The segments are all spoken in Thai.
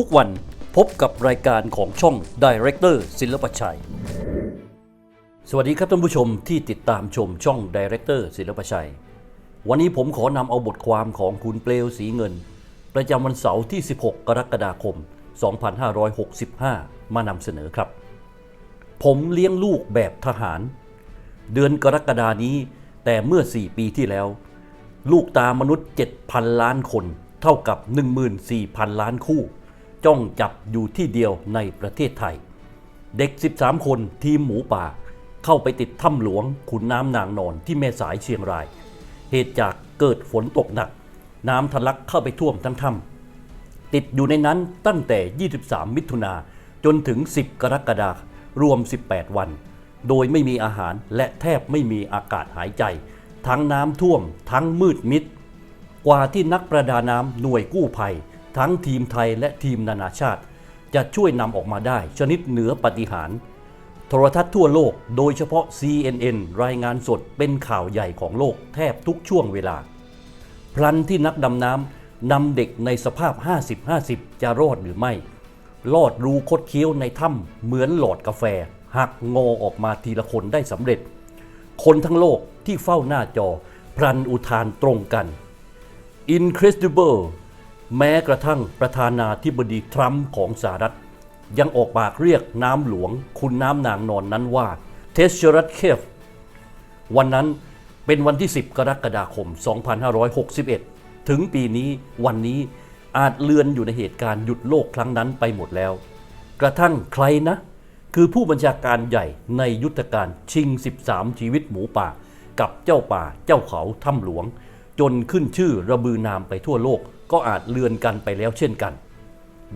ทุกวันพบกับรายการของช่อง Director ศิลปชัย สวัสดีครับท่านผู้ชมที่ติดตามชมช่อง Director ศิลปชัย วันนี้ผมขอนำเอาบทความของคุณเปลวสีเงิน ประจำวันเสาร์ที่ 16 กรกฎาคม 2565 มานำเสนอครับ ผมเลี้ยงลูกแบบทหาร เดือนกรกฎานี้แต่เมื่อ 4 ปีที่แล้ว ลูกตามนุษย์ 7,000 ล้านคน เท่ากับ 14,000 ล้านคู่ จ้องจับอยู่ที่เดียวในประเทศไทย เด็ก 13 คนทีมหมูป่า เข้าไปติดถ้ำหลวงขุนน้ำนางนอนที่แม่สายเชียงราย เหตุจากเกิดฝนตกหนัก น้ำทะลักเข้าไปท่วมทั้งถ้ำติดอยู่ในนั้นตั้งแต่ 23 มิถุนาจนถึง 10 กรกฎาคมรวม 18 วัน โดยไม่มีอาหารและแทบไม่มีอากาศหายใจ ทั้งน้ำท่วม ทั้งมืดมิด กว่าที่นักประดาน้ำหน่วยกู้ภัย ทั้งทีมไทยและทีมนานาชาติ จะช่วยนำออกมาได้ ชนิดเหนือปฏิหาร โทรทัศน์ทั่วโลก โดยเฉพาะ CNN รายงานสดเป็นข่าวใหญ่ของโลกแทบทุกช่วงเวลา พลันที่นักดำน้ำนำเด็กในสภาพ 50-50 จะรอดหรือไม่ ลอดรูคดเคี้ยวในถ้ำเหมือนหลอดกาแฟ หักงอออกมาทีละคนได้สำเร็จ คนทั้งโลกที่เฝ้าหน้าจอพลันอุทานตรงกัน Incredible แม้กระทั่งประธานาธิบดีทรัมป์ของสหรัฐ ยังออกปากเรียกน้ำหลวง คุณน้ำนางนอนนั้นว่าเทสเชรัตเคฟวันนั้นเป็นวันที่ 10 กรกฎาคม 2561 ถึงปีนี้วันนี้อาจเลือนอยู่ในเหตุการณ์หยุดโลกครั้งนั้นไปหมดแล้ว กระทั่งใครนะ คือผู้บัญชาการใหญ่ในยุทธการชิง 13 ชีวิตหมูป่า กับเจ้าป่าเจ้าเขาถ้ำหลวง จนขึ้นชื่อระบือนามไปทั่วโลก ก็อาจเลือนกันไปแล้วเช่นกัน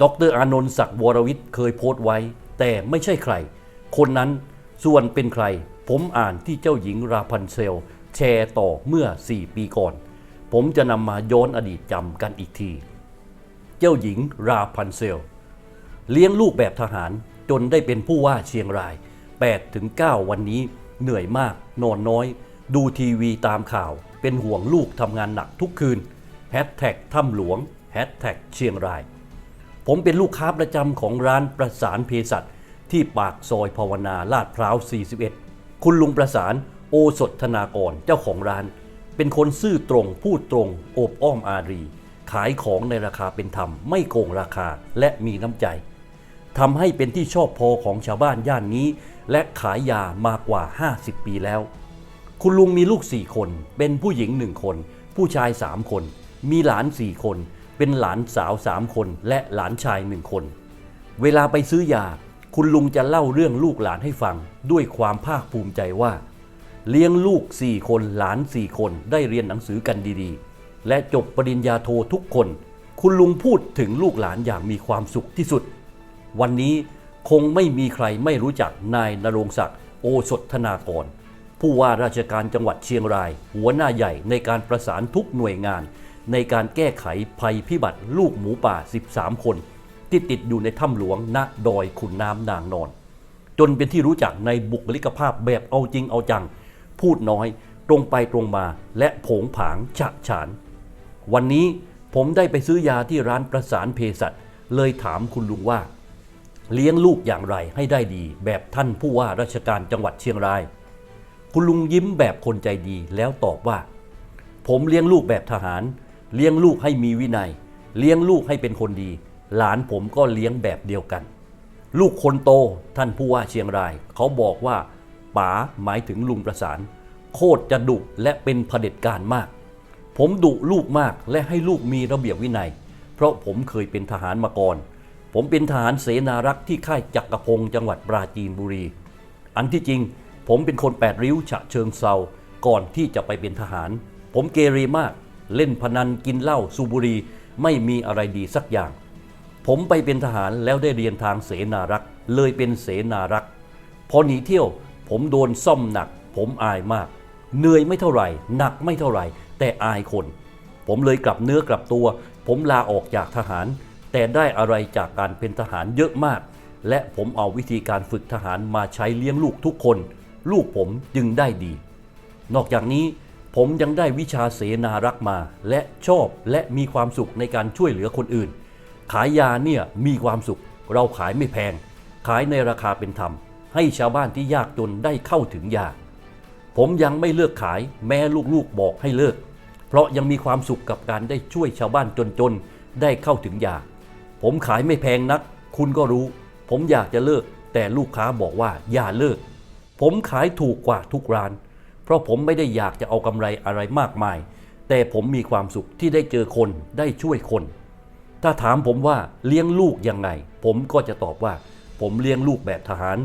ดรอานนท์ศักดิ์วรวิทย์เคยโพสต์ไว้ แต่ไม่ใช่ใคร คนนั้นส่วนเป็นใคร ผมอ่านที่เจ้าหญิงราพันเซล แชร์ต่อเมื่อ 4 ปีก่อน ผมจะนำมาย้อนอดีตจำกันอีกที เจ้าหญิงราพันเซล เลี้ยงลูกแบบทหารจนได้เป็นผู้ว่าเชียงราย 8-9 วันนี้เหนื่อยมาก นอนน้อย ดูทีวีตามข่าว เป็นห่วงลูกทำงานหนักทุกคืน แฮชแท็กถ้ำหลวงแฮชแท็กเชียงราย ผมเป็นลูกค้าประจำของร้านประสานเภสัชที่ปากซอยภาวนาลาดพร้าว 41 คุณลุงประสานโอสถธนากรเจ้าของร้าน เป็นคนซื่อตรงพูดตรงโอบอ้อมอารี ขายของในราคาเป็นธรรม ไม่โกงราคาและมีน้ำใจทำให้เป็นที่ชอบพอของชาวบ้านย่านนี้ และขายยามากกว่า 50 ปีแล้ว คุณลุงมีลูก 4 คน เป็นผู้หญิง 1 คน ผู้ชาย 3 คน มีหลาน 4 คน เป็นหลานสาว 3 คน และหลานชาย 1 คน เวลาไปซื้อยา คุณลุงจะเล่าเรื่องลูกหลานให้ฟัง ด้วยความภาคภูมิใจว่า เลี้ยงลูก 4 คนหลาน 4 คนได้เรียนหนังสือกันดีๆ และจบปริญญาโททุกคน คุณลุงพูดถึงลูกหลานอย่างมีความสุขที่สุด วันนี้คงไม่มีใครไม่รู้จักนายนรงศักดิ์โอสถธนากรผู้ว่าราชการจังหวัดเชียงราย หัวหน้าใหญ่ในการประสานทุกหน่วยงาน ในการแก้ไขภัยพิบัติลูกหมูป่า 13 คน ที่ติดอยู่ในถ้ำหลวงณดอยขุนน้ำนางนอน จนเป็นที่รู้จักในบุคลิกภาพแบบเอาจริงเอาจัง พูดน้อย ตรงไปตรงมาและผงผางฉะฉาน วันนี้ผมได้ไปซื้อยาที่ร้านประสานเภสัชเลยถามคุณลุงว่า เลี้ยงลูกอย่างไรให้ได้ดี แบบท่านผู้ว่าราชการจังหวัดเชียงราย คุณลุงยิ้มแบบคนใจดีแล้วตอบว่า ผมเลี้ยงลูกแบบทหาร เลี้ยงลูกให้มีวินัย เลี้ยงลูกให้เป็นคนดี หลานผมก็เลี้ยงแบบเดียวกัน ลูกคนโตท่านผู้ว่าเชียงราย เขาบอกว่าป๋าหมายถึงลุงประสาน โคตรจะดุและเป็นเผด็จการมาก ผมดุลูกมากและให้ลูกมีระเบียบวินัย เพราะผมเคยเป็นทหารมาก่อน ผมเป็นทหารเสนารักษ์ที่ค่ายจักรพงศ์จังหวัดปราจีนบุรี อันที่จริง ผมเป็นคนแปดริ้วฉะเชิงเซาก่อนที่จะไปเป็นทหาร ผมเกเรมาก เล่นพนันกินเหล้าสูบุรี ไม่มีอะไรดีสักอย่าง ผมไปเป็นทหารแล้วได้เรียนทางเสนารักษ์เลยเป็นเสนารักษ์พอหนีเที่ยว ผมโดนซ่อมหนัก ผมอายมาก เหนื่อยไม่เท่าไหร่ หนักไม่เท่าไหร่ แต่อายคน ผมเลยกลับเนื้อกลับตัว ผมลาออกจากทหาร แต่ได้อะไรจากการเป็นทหารเยอะมาก และผมเอาวิธีการฝึกทหารมาใช้เลี้ยงลูกทุกคน ลูกผมจึงได้ดี นอกจากนี้ ผมยังได้วิชาเสนารักมา และชอบและมีความสุขในการช่วยเหลือคนอื่น ขายยาเนี่ยมีความสุข เราขายไม่แพง ขายในราคาเป็นธรรม ให้ชาวบ้านที่ยากจนได้เข้าถึงยา ผมยังไม่เลิกขายแม้ลูกๆบอกให้เลิก เพราะยังมีความสุขกับการได้ช่วยชาวบ้านจนๆได้เข้าถึงยา ผมขายไม่แพงนัก คุณก็รู้ ผมอยากจะเลิก แต่ลูกค้าบอกว่าอย่าเลิก ผมขายถูกกว่าทุกร้าน ราะผมไม่ได้อยากจะเอากำไรอะไรมากมาย แต่ผมมีความสุขที่ได้เจอคนได้ช่วยคน ถ้าถามผมว่าเลี้ยงลูกยังไง ผมก็จะตอบว่า ผมเลี้ยงลูกแบบทหาร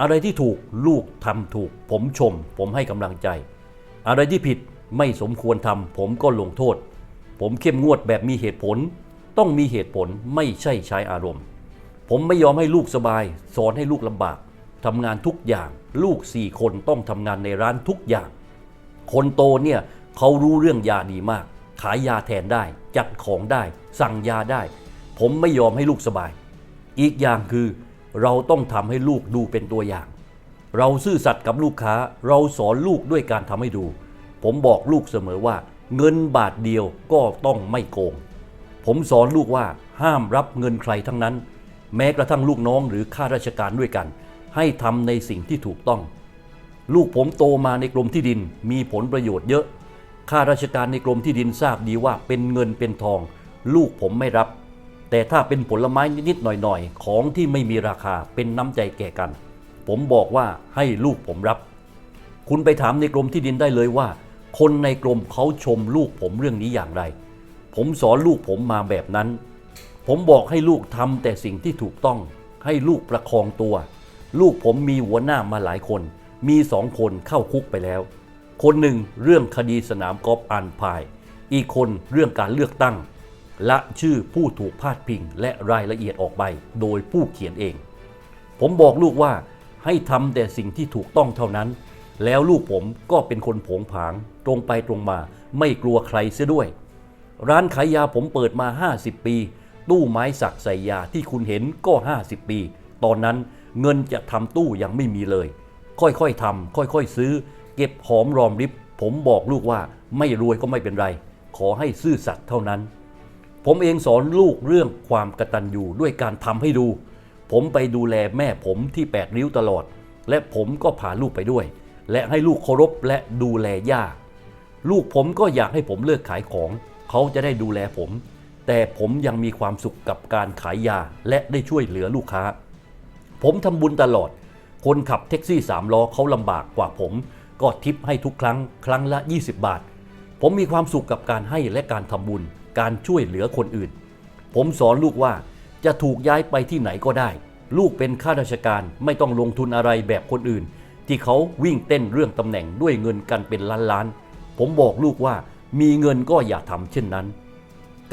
อะไรที่ถูกลูกทำถูก ผมชม ผมให้กำลังใจ อะไรที่ผิดไม่สมควรทำผมก็ลงโทษ ผมเข้มงวดแบบมีเหตุผล ต้องมีเหตุผลไม่ใช่ใช้อารมณ์ ผมไม่ยอมให้ลูกสบาย สอนให้ลูกลำบาก ทำงานทุกอย่าง ลูกสี่คนต้องทำงานในร้านทุกอย่าง คนโตเนี่ยเขารู้เรื่องยาดีมาก ขายยาแทนได้ จัดของได้ สั่งยาได้ ผมไม่ยอมให้ลูกสบาย อีกอย่างคือเราต้องทำให้ลูกดูเป็นตัวอย่าง เราซื่อสัตย์กับลูกค้า เราสอนลูกด้วยการทำให้ดู ผมบอกลูกเสมอว่า เงินบาทเดียวก็ต้องไม่โกง ผมสอนลูกว่าห้ามรับเงินใครทั้งนั้น แม้กระทั่งลูกน้องหรือข้าราชการด้วยกัน ให้ทำในสิ่งที่ถูกต้อง ลูกผมโตมาในกรมที่ดินมีผลประโยชน์เยอะข้าราชการในกรมที่ดินทราบดีว่าเป็นเงินเป็นทอง ลูกผมไม่รับ แต่ถ้าเป็นผลไม้นิดๆหน่อยๆ ของที่ไม่มีราคาเป็นน้ำใจแก่กัน ผมบอกว่าให้ลูกผมรับ คุณไปถามในกรมที่ดินได้เลยว่า คนในกรมเขาชมลูกผมเรื่องนี้อย่างไร ผมสอนลูกผมมาแบบนั้น ผมบอกให้ลูกทำแต่สิ่งที่ถูกต้อง ให้ลูกประคองตัว ลูกผมมีหัวหน้ามาหลายคน มีสองคนเข้าคุกไปแล้ว คนหนึ่งเรื่องคดีสนามกอล์ฟอันพาย อีกคนเรื่องการเลือกตั้ง และชื่อผู้ถูกพาดพิงและรายละเอียดออกไป โดยผู้เขียนเอง ผมบอกลูกว่าให้ทำแต่สิ่งที่ถูกต้องเท่านั้น แล้วลูกผมก็เป็นคนผงผางตรงไปตรงมาไม่กลัวใครเสียด้วย ร้านขายยาผมเปิดมา 50 ปี ตู้ไม้สักใส่ยาที่คุณเห็นก็ 50 ปี ตอนนั้น เงินจะทำตู้ยังไม่มีเลย ค่อยๆทำค่อยๆซื้อ เก็บหอมรอมริบ ผมบอกลูกว่าไม่รวยก็ไม่เป็นไร ขอให้ซื่อสัตย์เท่านั้น ผมเองสอนลูกเรื่องความกตัญญูด้วยการทำให้ดู ผมไปดูแลแม่ผมที่แปดริ้วตลอด และผมก็พาลูกไปด้วย และให้ลูกเคารพและดูแลย่าลูกผมก็อยากให้ผมเลิกขายของ เขาจะได้ดูแลผม แต่ผมยังมีความสุขกับการขายยาและได้ช่วยเหลือลูกค้า ผมทำบุญตลอด คนขับแท็กซี่สามล้อเขาลำบากกว่าผม ก็ทิปให้ทุกครั้งครั้งละ 20 บาท ผมมีความสุขกับการให้และการทำบุญ การช่วยเหลือคนอื่น ผมสอนลูกว่าจะถูกย้ายไปที่ไหนก็ได้ ลูกเป็นข้าราชการไม่ต้องลงทุนอะไรแบบคนอื่น ที่เขาวิ่งเต้นเรื่องตำแหน่งด้วยเงินกันเป็นล้านล้านๆผมบอกลูกว่ามีเงินก็อย่าทำเช่นนั้น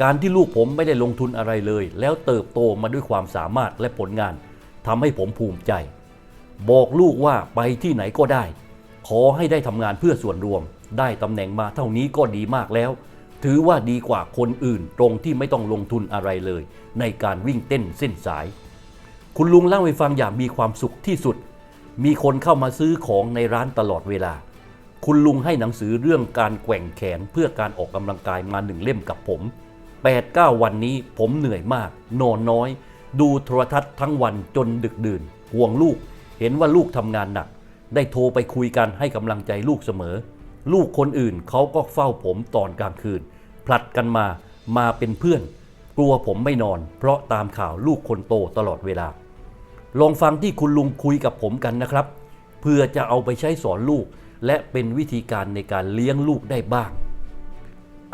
การที่ลูกผมไม่ได้ลงทุนอะไรเลย แล้วเติบโตมาด้วยความสามารถและผลงาน ทำให้ผมภูมิใจ บอกลูกว่าไปที่ไหนก็ได้ ขอให้ได้ทำงานเพื่อส่วนรวม ได้ตำแหน่งมาเท่านี้ก็ดีมากแล้ว ถือว่าดีกว่าคนอื่นตรงที่ไม่ต้องลงทุนอะไรเลย ในการวิ่งเต้นเส้นสาย คุณลุงเล่าให้ฟังอย่างมีความสุขที่สุด มีคนเข้ามาซื้อของในร้านตลอดเวลา คุณลุงให้หนังสือเรื่องการแกว่งแขนเพื่อการออกกำลังกายมาหนึ่งเล่มกับผม8-9 วันนี้ผมเหนื่อยมาก นอนน้อย ดูโทรทัศน์ทั้งวันจนดึกดื่น ห่วงลูก เห็นว่าลูกทำงานหนัก ได้โทรไปคุยกันให้กำลังใจลูกเสมอ ลูกคนอื่นเขาก็เฝ้าผมตอนกลางคืน ผลัดกันมา มาเป็นเพื่อน กลัวผมไม่นอน เพราะตามข่าวลูกคนโตตลอดเวลา ลองฟังที่คุณลุงคุยกับผมกันนะครับ เพื่อจะเอาไปใช้สอนลูก และเป็นวิธีการในการเลี้ยงลูกได้บ้าง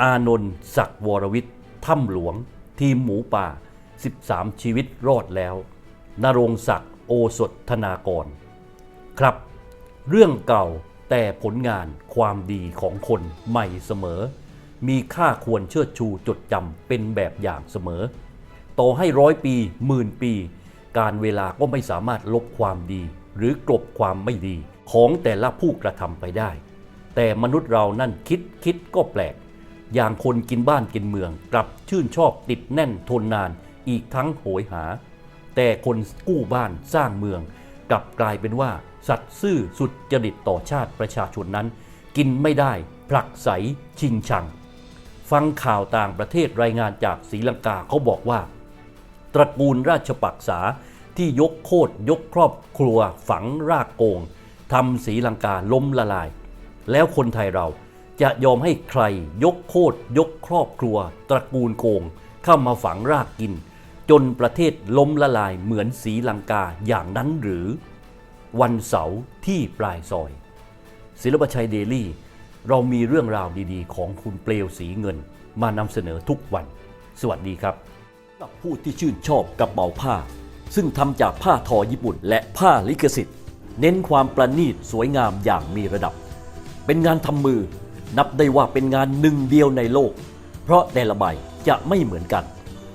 อานนท์ศักดิ์วรวิทย์ถ้ำหลวง ทีมหมูป่า 13 ชีวิตรอดแล้วนรงศักดิ์โอสถธนากร ครับ เรื่องเก่าแต่ผลงานความดีของคนใหม่เสมอ มีค่าควรเชิดชูจดจำเป็นแบบอย่างเสมอ ต่อให้ร้อยปีหมื่นปี การเวลาก็ไม่สามารถลบความดี หรือกลบความไม่ดีของแต่ละผู้กระทำไปได้ แต่มนุษย์เรานั่นคิดคิดก็แปลก อย่างคนกินบ้านกินเมืองกลับชื่นชอบติดแน่นทนนาน อีกทั้งโหยหา แต่คนกู้บ้านสร้างเมือง กลับกลายเป็นว่า สัตว์ซื่อสุดจริตต่อชาติประชาชนนั้น กินไม่ได้ผลักใสชิงชัง ฟังข่าวต่างประเทศรายงานจากศรีลังกาเขาบอกว่า ตระกูลราชปักษาที่ยกโคตรยกครอบครัวฝังรากโกงทำศรีลังกาล้มละลาย แล้วคนไทยเราจะยอมให้ใครยกโคตรยกครอบครัว ตระกูลโกงเข้ามาฝังรากกิน จนประเทศล้มละลายเหมือนศรีลังกาอย่างนั้นหรือ วันเสาร์ที่ปลายซอย ศิลปชัยเดลี่ เรามีเรื่องราวดีๆ ของคุณเปลวสีเงิน มานำเสนอทุกวัน สวัสดีครับสำหรับผู้ที่ชื่นชอบกระเป๋าผ้า ซึ่งทำจากผ้าทอญี่ปุ่น และผ้าลิขสิทธิ์ เน้นความประณีตสวยงามอย่างมีระดับ เป็นงานทำมือ นับได้ว่าเป็นงานหนึ่งเดียวในโลก เพราะแต่ละใบจะไม่เหมือนกัน